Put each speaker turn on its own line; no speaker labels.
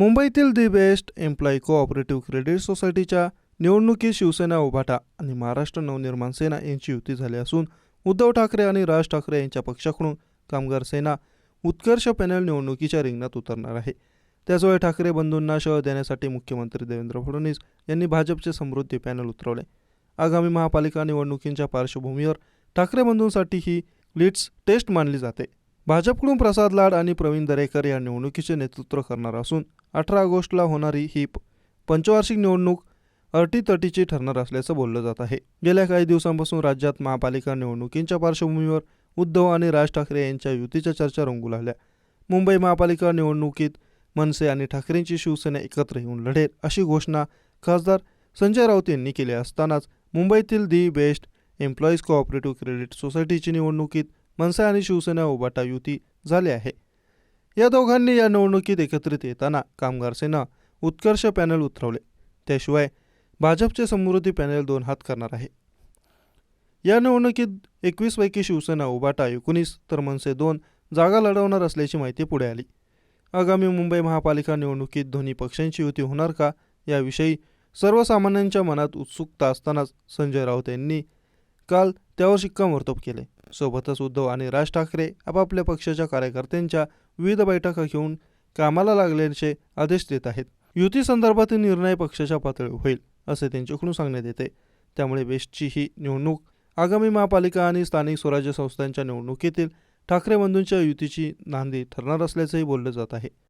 मुंबईतील the best employee cooperative credit सोसायटीच्या निवडणुकीत शिवसेना उभाटा आणि महाराष्ट्र नवनिर्माण सेना यांची युती झाली असून उद्धव ठाकरे आणि राज ठाकरे यांच्या पक्षाकडून कामगार सेना उत्कर्ष पॅनल निवडणुकीच्या रिंगणात उतरणार आहे. त्याचवेळी ठाकरे बंधूंना शह देण्यासाठी मुख्यमंत्री देवेंद्र फडणवीस यांनी भाजपचे समृद्धी पॅनल उतरवले. आगामी महापालिका निवडणुकींच्या पार्श्वभूमीवर ठाकरे बंधूंसाठी ही लीड्स टेस्ट मानली जाते. भाजपकडून प्रसाद लाड आणि प्रवीण दरेकर या निवडणुकीचे नेतृत्व करणार असून अठरा ऑगस्टला होणारी ही पंचवार्षिक निवडणूक अटीतटीची ठरणार असल्याचं बोललं जात आहे. गेल्या काही दिवसांपासून राज्यात महापालिका निवडणुकींच्या पार्श्वभूमीवर उद्धव आणि राज ठाकरे यांच्या युतीच्या चर्चा रंगू लागल्या. मुंबई महापालिका निवडणुकीत मनसे आणि ठाकरेंची शिवसेना एकत्र येऊन लढेल अशी घोषणा खासदार संजय राऊत यांनी केली असतानाच मुंबईतील the best employees cooperative credit सोसायटीची निवडणुकीत मनसे आणि शिवसेना उभाटा युती झाली आहे. या दोघांनी या निवडणुकीत एकत्रित येताना कामगार सेना उत्कर्ष पॅनल उतरवले. त्याशिवाय भाजपचे समृद्धी पॅनल दोन हात करणार आहे. या निवडणुकीत एकवीसपैकी शिवसेना उभाटा एकोणीस तर मनसे दोन जागा लढवणार असल्याची माहिती पुढे आली. आगामी मुंबई महापालिका निवडणुकीत दोन्ही पक्षांची युती होणार का याविषयी सर्वसामान्यांच्या मनात उत्सुकता असतानाच संजय राऊत यांनी काल त्यावर शिक्कामोर्तब केले. सोबतच उद्धव आणि राज ठाकरे आपापल्या पक्षाच्या कार्यकर्त्यांच्या विविध बैठका घेऊन कामाला लागल्याचे आदेश देत आहेत. युती संदर्भातील निर्णय पक्षाच्या पातळीवर होईल असे त्यांच्याकडून सांगण्यात येते. त्यामुळे बेस्टची ही निवडणूक आगामी महापालिका आणि स्थानिक स्वराज्य संस्थांच्या निवडणुकीतील ठाकरे बंधूंच्या युतीची नांदी ठरणार असल्याचंही बोललं जात आहे.